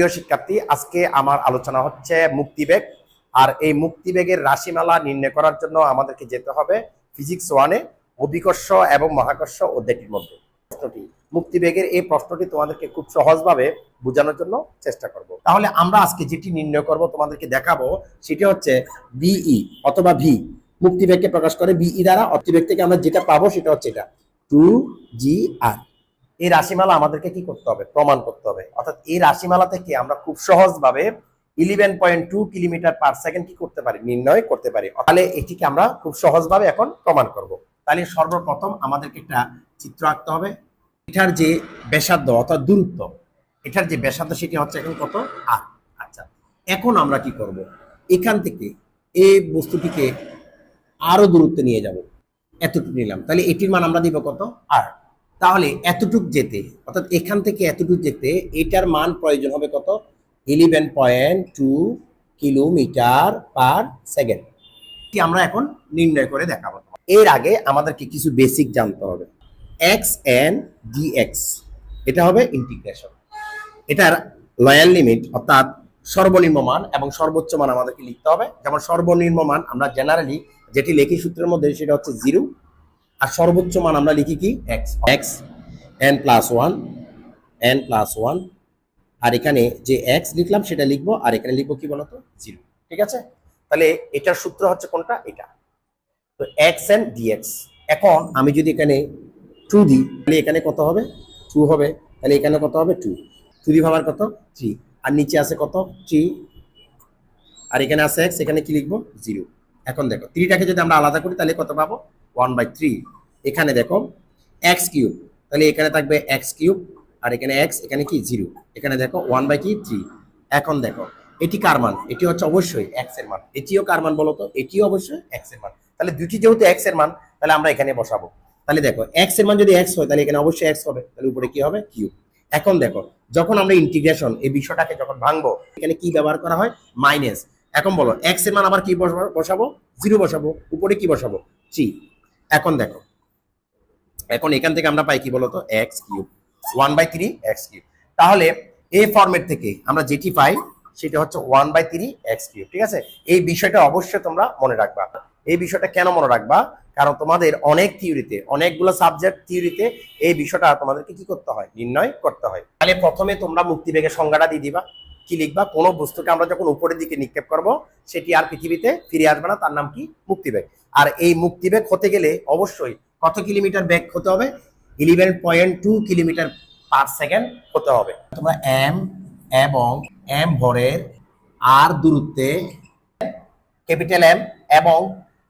প্রিয় শিক্ষার্থী, আজকে আমার আলোচনা হচ্ছে মুক্তিবেগ। আর এই মুক্তিবেগের রাশিমালা নির্ণয় করার জন্য আমাদেরকে যেতে হবে ফিজিক্স ওয়ানে, অভিকর্ষ এবং মহাকর্ষ অধ্যায়টির মধ্যে। প্রশ্নটি, মুক্তিবেগের এই প্রশ্নটি তোমাদেরকে খুব সহজভাবে বোঝানোর জন্য চেষ্টা করব। তাহলে আমরা আজকে যেটি নির্ণয় করব, তোমাদেরকে দেখাবো, সেটি হচ্ছে বিই অথবা ভি। মুক্তিবেগকে প্রকাশ করে বিই দ্বারা অতিবেগ থেকে আমরা যেটা পাবো সেটা হচ্ছে এটা। Two G R. এই রাশিমালা আমাদেরকে কি করতে হবে? প্রমাণ করতে হবে। অর্থাৎ এই রাশিমালা থেকে আমরা খুব সহজভাবে eleven point two kilometre per second কি করতে পারি? নির্ণয় করতে পারি। তাহলে এটিকে আমরা খুব সহজভাবে এখন প্রমাণ করব। তাহলে সর্বপ্রথম আমাদেরকে একটা চিত্র আঁকতে হবে। এটার যে ব্যাসার্ধ, অর্থাৎ দূরত্ব, এটার যে ব্যাসার্ধ সেটি হচ্ছে এখন কত? আর। আচ্ছা এখন আমরা কি করব? এখান থেকে এই বস্তুটিকে আরও দূরত্বে নিয়ে যাব। এতটুকু নিলাম। তাহলে এটির মান আমরা দিব কত? আর। তাহলে এতটুক যেতে, অর্থাৎ এখান থেকে এতটুক যেতে, এটার মান প্রয়োজন হবে কত? Eleven point two kilometre per second কি আমরা এখন নির্ণয় করে দেখাবো। এর আগে আমাদেরকে কিছু বেসিক জানতে হবে। এক্স এন ডি এক্স এটা হবে ইন্টিগ্রেশন এটার লয়াল লিমিট অর্থাৎ সর্বনিম্ন মান এবং সর্বোচ্চ মান আমাদেরকে লিখতে হবে। যেমন সর্বনিম্ন মান আমরা জেনারেলি যেটি লেখি সূত্রের মধ্যে সেটা হচ্ছে জিরো আর সর্বোচ্চ মান আমরা লিখি কি? X X N plus one N plus one আর এখানে যে এক্স লিখলাম সেটা লিখব আর এখানে লিখব কি বলতো? জিরো ঠিক আছে? তাহলে এটার সূত্র হচ্ছে কোনটা? এটা। তো এক্স এন ডিএক্স এখন আমি যদি এখানে টু দিই তাহলে এখানে কত হবে? টু হবে। তাহলে এখানে কত হবে? টু টু দি ভাবার কত? থ্রি আর নিচে আছে কত? থ্রি আর এখানে আছে এক্স এখানে কি লিখব? জিরো এখন দেখো থ্রিটাকে যদি আমরা আলাদা করি তাহলে কত পাবো? ওয়ান বাই থ্রি এখানে দেখো এক্স কিউব তাহলে এখানে থাকবে এক্স কিউব আর এখানে এক্স এখানে কি? জিরো এখানে দেখো ওয়ান বাই কি? থ্রি এখন দেখো, এটি কার মান? এটি হচ্ছে অবশ্যই এক্সের মান। এটিও কার মান বলতো? এটিও অবশ্যই এক্সের মান। তাহলে দুটি যেহেতু এক্সের মান, তাহলে আমরা এখানে বসাবো। তাহলে দেখো এক্সের মান যদি এক্স হয়, তাহলে এখানে অবশ্যই এক্স হবে, তাহলে উপরে কি হবে? কিউব এখন দেখো, যখন আমরা ইন্টিগ্রেশন এই বিষয়টাকে যখন ভাঙবো, এখানে কি ব্যবহার করা হয়? মাইনাস এখন বলো এক্সের মান আবার কি বসাবো জিরো বসাবো। উপরে কি বসাবো? থ্রি এখন দেখো। এখন এখান থেকে আমরা পাই কি বলতো? X cube one by three x cube তাহলে এই ফর্মেট থেকে আমরা যেটি পাই, সেটা হচ্ছে one by three x cube ঠিক আছে? এই বিষয়টা অবশ্যই তোমরা মনে রাখবা। এই বিষয়টা কেন মনে রাখবা? কারণ তোমাদের অনেক থিওরিতে অনেকগুলো সাবজেক্ট থিওরিতে এই বিষয়টা তোমাদেরকে কি করতে হয়? নির্ণয় করতে হয়। তাহলে প্রথমে তোমরা মুক্তিবেগের সংজ্ঞাটা দিয়ে দিবা। কি লিখবা? কোন বস্তুকে আমরা যখন উপরের দিকে নিক্ষেপ করব, সেটি আর পৃথিবীতে ফিরে আসবে না, তার নাম কি? মুক্তিবেগ আর এই মুক্তিবেগ হতে গেলে অবশ্যই কত কিলোমিটার বেগ হতে হবে? Eleven point two kilometre per second হতে হবে। তোমরা এম এবং এম ভরের আর দূরত্বে ক্যাপিটাল এম এবং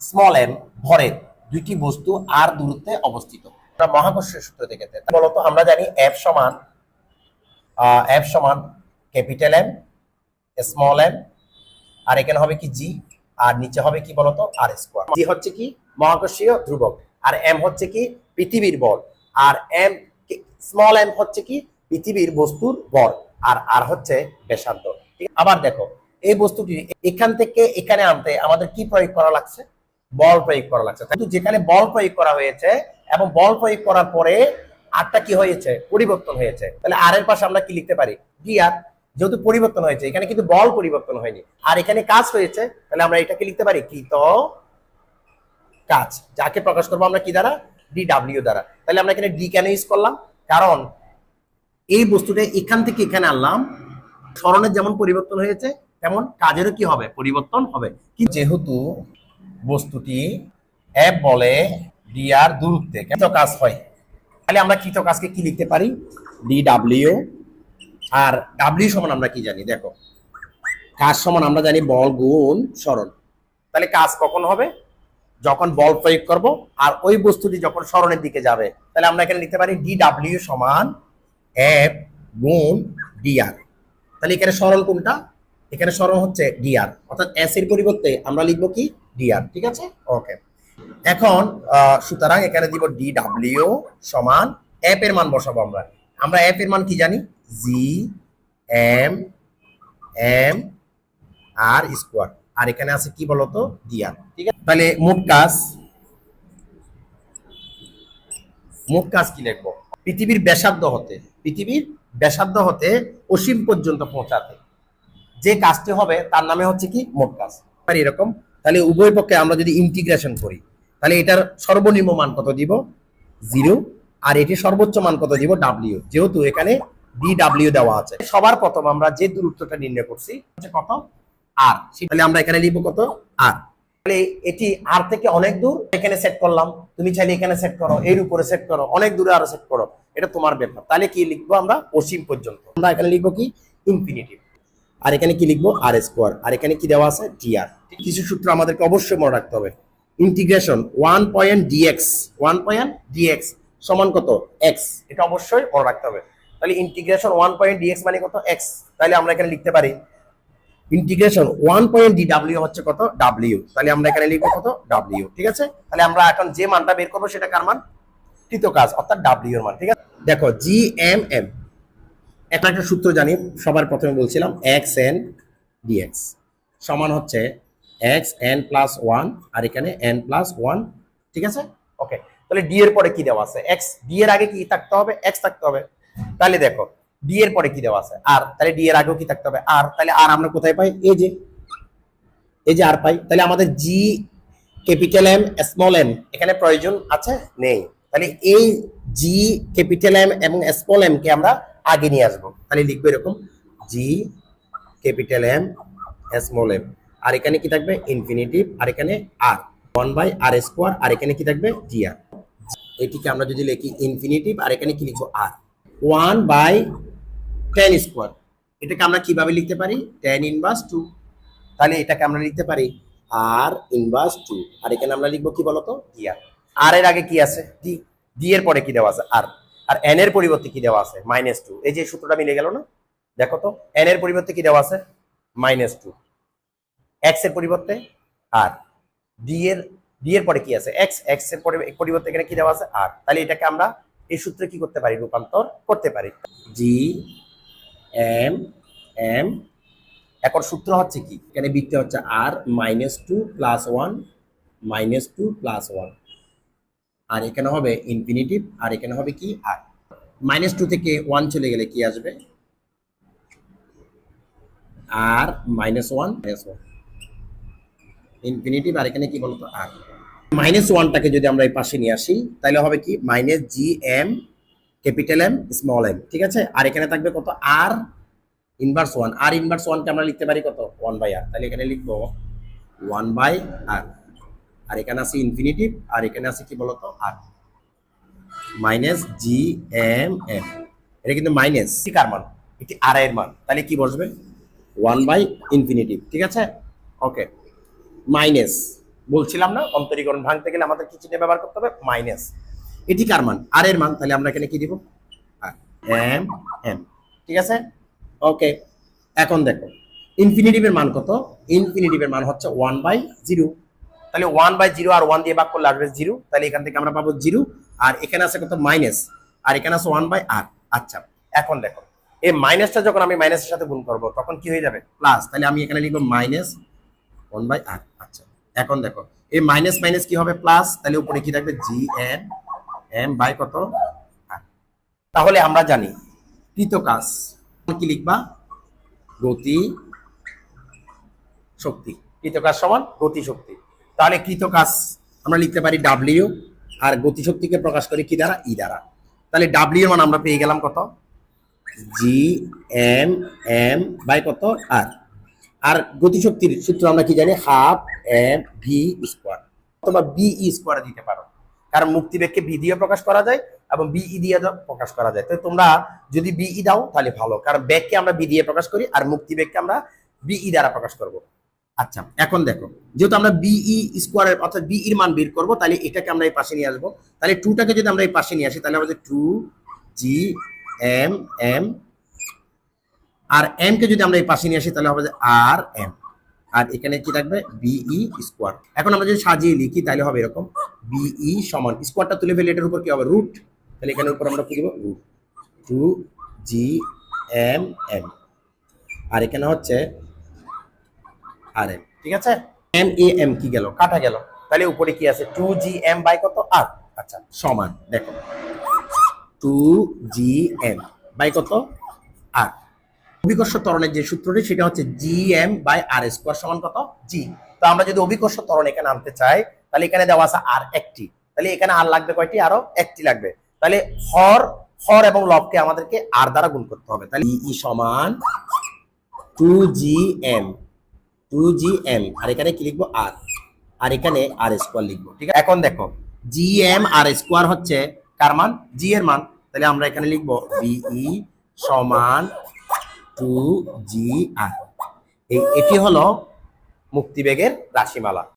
স্মল এম ভরের দুইটি বস্তু আর দূরত্বে অবস্থিত। মহাকর্ষের সূত্র থেকে বলতো আমরা জানি এফ সমান এফ সমান ক্যাপিটাল এম স্মল এম আর এখানে হবে কি জি আর নিচে হবে কি বলতো? আর স্কোয়ার জি হচ্ছে কি? মহাকর্ষীয় ধ্রুবক। আর এম হচ্ছে কি? পৃথিবীর বল। আর এম স্মল এম হচ্ছে কি? পৃথিবীর বস্তুর বল। আর আর হচ্ছে ঠিক আবার দেখো, এই বস্তুটি এখান থেকে এখানে আনতে আমাদের কি প্রয়োগ করা লাগছে? বল প্রয়োগ করা লাগছে। কিন্তু যেখানে বল প্রয়োগ করা হয়েছে এবং বল প্রয়োগ করার পরে আরটা কি হয়েছে? পরিবর্তন হয়েছে। তাহলে আর এর পাশে আমরা কি লিখতে পারি? ডি আর যেহেতু পরিবর্তন হয়েছে, এখানে কিন্তু বল পরিবর্তন হয়নি। আর এখানে কাজ হয়েছে তাহলে আমরা এটাকে লিখতে পারি কৃত কাজ। যাকে প্রকাশ করব আমরা কি দ্বারা? ডি ডাব্লিউ দ্বারা। তাহলে আমরা এখানে ডি কেন ইউজ করলাম? কারণ এই বস্তুটা এখান থেকে এখানে আনলাম স্মরণের যেমন পরিবর্তন হয়েছে, তেমন কাজেরও কি হবে? পরিবর্তন হবে। কি যেহেতু বস্তুটি এফ বলে ডি আর দূরত্বে, কৃত কাজ হয়, তাহলে আমরা কৃত কাজকে কি লিখতে পারি? ডি ডাব্লিউ আর ডাব্লিউ সমান আমরা কি জানি? দেখো। কাজ সমান আমরা জানি বল গুণ সরণ। তাহলে কাজ কখন হবে? যখন বল প্রয়োগ করব আর ওই বস্তুটি যখন সরণের দিকে যাবে, তাহলে আমরা এখানে লিখতে পারি ডি ডাব্লিউ সমান এফ গুণ ডিআর তাহলে এখানে সরণ কোনটা? এখানে সরণ হচ্ছে ডিআর অর্থাৎ এস এর পরিবর্তে আমরা লিখব কি? ডিআর ঠিক আছে? ওকে এখন সুতরাং এখানে দিব ডি ডাব্লিউ সমান এফ এর মান বসাবো আমরা। আমরা এফ এর মান কি জানি? G m m r square আর এখানে আছে কি বলতো? ডিআর ঠিক আছে? তাহলে মোট কাজ মোট কাজ কি লিখব? পৃথিবীর ব্যাসার্ধ হতে, পৃথিবীর ব্যাসার্ধ হতে অসীম পর্যন্ত পৌঁছাতে। যে কাজটি হবে, তার নামে হচ্ছে কি? মোট কাজ। এরকম, তাহলে উভয় পক্ষে আমরা যদি ইন্টিগ্রেশন করি, তাহলে এটার সর্বনিম্ন মান কত দিব? জিরো আর এটি সর্বোচ্চ মান কত দিব? ডাব্লিউ যেহেতু এখানে ডি ডাব্লিউ দেওয়া আছে। সবার প্রথম আমরা যে দূরত্বটা নির্ণয় করছি কত? আর তাহলে আমরা এখানে লিখব কত? আর তাহলে এটি আর থেকে অনেক দূর, এখানে সেট করলাম। তুমি চাইলে এখানে সেট করো, এর উপরে সেট করো, অনেক দূরে আরও সেট করো। এটা তোমার ব্যাপার। তাহলে কি লিখব আমরা? অসীম পর্যন্ত। আমরা এখানে লিখব কি? ইনফিনিটিভ আর এখানে কি লিখব? আর স্কোয়ার আর এখানে কি দেওয়া আছে? ডিআর কিছু সূত্র আমাদেরকে অবশ্যই মনে রাখতে হবে। Integration one point dx one point dx সমান কত? এক্স এটা অবশ্যই মনে রাখতে হবে। তাহলে ইন্টিগ্রেশন ওয়ান পয়েন্ট ডিএক্স মানে কত? এক্স তাহলে আমরা এখানে লিখতে পারি ইন্টিগ্রেশন ওয়ান পয়েন্ট ডাব্লিউ হচ্ছে কত? ডাব্লিউ তাহলে আমরা এখানে লিখব কত? ডাব্লিউ ঠিক আছে? তাহলে আমরা এখন যে মানটা বের করব সেটা কার মান? কৃত কাজ, অর্থাৎ ডাব্লিউ এর মান। ঠিক আছে? দেখো জি এম এম একটা একটা সূত্র জানি, সবার প্রথমে বলছিলাম এক্স এন ডিএক্স সমান হচ্ছে এক্স এন প্লাস ওয়ান আর এখানে এন প্লাস ওয়ান ঠিক আছে? ওকে তাহলে ডি এর পরে কি দেওয়া আছে? এক্স ডি এর আগে কি থাকতে হবে? এক্স থাকতে হবে। তাহলে দেখো ডি এর পরে কি দেওয়া আছে? আর তাহলে ডি এর আগেও কি থাকতে হবে? আর তাহলে আর আমরা কোথায় পাই? এই যে এই যে আর পাই। তাহলে আমাদের G capital M small m এখানে প্রয়োজন আছে? নেই। তাহলে এই জি ক্যাপিটাল এম এবং স্মল এম কে আমরা আগে নিয়ে আসব। তাহলে লিখব এরকম G capital M small m আর এখানে কি থাকবে? ইনফিনিটিভ আর এখানে r one by r square আর এখানে কি থাকবে? জি আর এটিকে আমরা যদি লিখি ইনফিনিটিভ আর এখানে কি লিখব? আর ওয়ান বাই টেন স্কোয়ার। এটাকে আমরা কীভাবে লিখতে পারি? Ten inverse two. তাহলে এটাকে আমরা লিখতে পারি আর ইনভার্স টু। আর এখানে আমরা লিখব কি বলতো? ডি আর এর আগে কি আছে? ডি ডি এর পরে কি দেওয়া আছে? আর। আর এন এর পরিবর্তে কি দেওয়া আছে? মাইনাস টু এই যে সূত্রটা মিলে গেল না? দেখো তো। এন এর পরিবর্তে কি দেওয়া আছে? মাইনাস টু এক্সের পরিবর্তে আর। ডি এর ডি এর পরে কি আছে? এক্স এক্সের পরে পরিবর্তে এখানে কি দেওয়া আছে? আর। তাহলে এটাকে আমরা এই সূত্রে কি করতে পারি? রূপান্তর করতে পারি। জি এম এম এখন সূত্র হচ্ছে কি? এখানে বৃত্তে হচ্ছে r minus two plus one minus two plus one আর এখানে হবে ইনফিনিটিভ আর এখানে হবে কি? আর মাইনাস টু থেকে ওয়ান চলে গেলে কি আসবে? R minus one minus one infinitive আর এখানে কি বলতো? আর মাইনাস ওয়ানটাকে যদি আমরা এই পাশে নিয়ে আসি, তাহলে হবে কি? Minus G m, capital M, small m, ঠিক আছে? আর এখানে থাকবে কত? R inverse one. R inverse ওয়ানকে আমরা লিখতে পারি কত? One by r. তাহলে এখানে লিখব ওয়ান বাই আর। আর এখানে আছে ইনফিনিটিভ, আর এখানে আছে কি বলতো? R. Minus G m m. এটা কিন্তু মাইনাস। ঠিক আর মান? এটি আর এর মান। তাহলে কি বসবে? ওয়ান বাই ইনফিনিটিভ, ঠিক আছে? ওকে। মাইনাস। বলছিলাম না, অন্তরীকরণ ভাঙতে গেলে আমাদের কি চিহ্ন ব্যবহার করতে হবে মাইনাস এটি কার মান? আর এর মান, তাহলে আমরা এখানে কি দিব? এম এম ঠিক আছে? ওকে এখন দেখো ইনফিনিটিভের মান কত? ইনফিনিটিভের মান হচ্ছে ওয়ান বাই জিরো তাহলে ওয়ান বাই জিরো আর ওয়ান দিয়ে ভাগ করলে আসবে জিরো তাহলে এখান থেকে আমরা পাবো জিরো আর এখানে আছে কত? মাইনাস আর এখানে আছে ওয়ান বাই আর আচ্ছা এখন দেখো, এই মাইনাসটা যখন আমি মাইনাসের সাথে গুণ করব, তখন কি হয়ে যাবে? প্লাস তাহলে আমি এখানে লিখব মাইনাস ওয়ান বাই আর আচ্ছা এখন দেখো এই মাইনাস মাইনাস কি হবে প্লাস তাহলে উপরে কি থাকবে? জি এন এম বাই কত? তাহলে আমরা জানি কৃত কাজ কি লিখবা? গতি শক্তি। কৃত কাজ সমান গতি শক্তি। তাহলে কৃত কাজ আমরা লিখতে পারি ডাব্লিউ আর গতি শক্তিকে প্রকাশ করি কি দ্বারা? ই দ্বারা। তাহলে ডাব্লিউ মান আমরা পেয়ে গেলাম কত? জি এম এম বাই কত? আর আর গতিশক্তির সূত্র আমরা কি জানি? Half m v square. অথবা বিই স্কোয়ার দিতে পারো। কারণ মুক্তি মুক্তিবেগকে বি দিয়ে প্রকাশ করা যায় এবং বিই দিয়ে প্রকাশ করা যায়। তো তোমরা যদি বিই দাও তাহলে ভালো। কারণ ব্যাগকে আমরা বি দিয়ে প্রকাশ করি আর মুক্তি মুক্তিবেগকে আমরা বিই দ্বারা প্রকাশ করব। আচ্ছা এখন দেখো। যেহেতু আমরা বিই স্কোয়ারের অর্থাৎ বি এর মান বের করব, তাহলে এটাকে আমরা এই পাশে নিয়ে আসব। তাহলে টুটাকে যদি আমরা এই পাশে নিয়ে আসি, তাহলে আমাদের two G m m r m কে যদি আমরা এই পাশে নিয়ে আসি, তাহলে হবে আর এম আর এখানে কি থাকবে? বিই স্কোয়ার এখন আমরা যদি সাজিয়ে লিখি, তাহলে হবে এরকম। বিই সমান স্কোয়ারটা তুলে ফেলে এটার উপর কি হবে? রুট তাহলে এখানের উপর আমরা কি দিব? Root two G m m r এখানে হচ্ছে আর এম ঠিক আছে? এম এ এম কি গেল? কাটা গেল। তাহলে উপরে কি আছে? টু জি এম বাই কত? আর আচ্ছা সমান। দেখো। টু জি এম বাই কত? আর অভিকর্ষ ত্বরণের যে সূত্রটি, সেটা হচ্ছে G m by r square সমান কত? জি তো আমরা যদি অভিকর্ষ ত্বরণ এখানে আনতে চাই, তাহলে এখানে দেওয়া আছে আর একটি। তাহলে এখানে আর লাগবে কয়টি? আরও একটি লাগবে। তাহলে হর হর এবং লবকে আমাদেরকে আর দ্বারা গুণ করতে হবে। তাহলে ই সমান two G m two G m আর এখানে কি লিখব? আর আর এখানে আর স্কোয়ার লিখব, ঠিক আছে? এখন দেখো জি এম আর স্কোয়ার হচ্ছে কার মান? জি এর মান। তাহলে আমরা এখানে লিখব বিই সমান টু জি আর। এই এটি হলো মুক্তিবেগের রাশিমালা।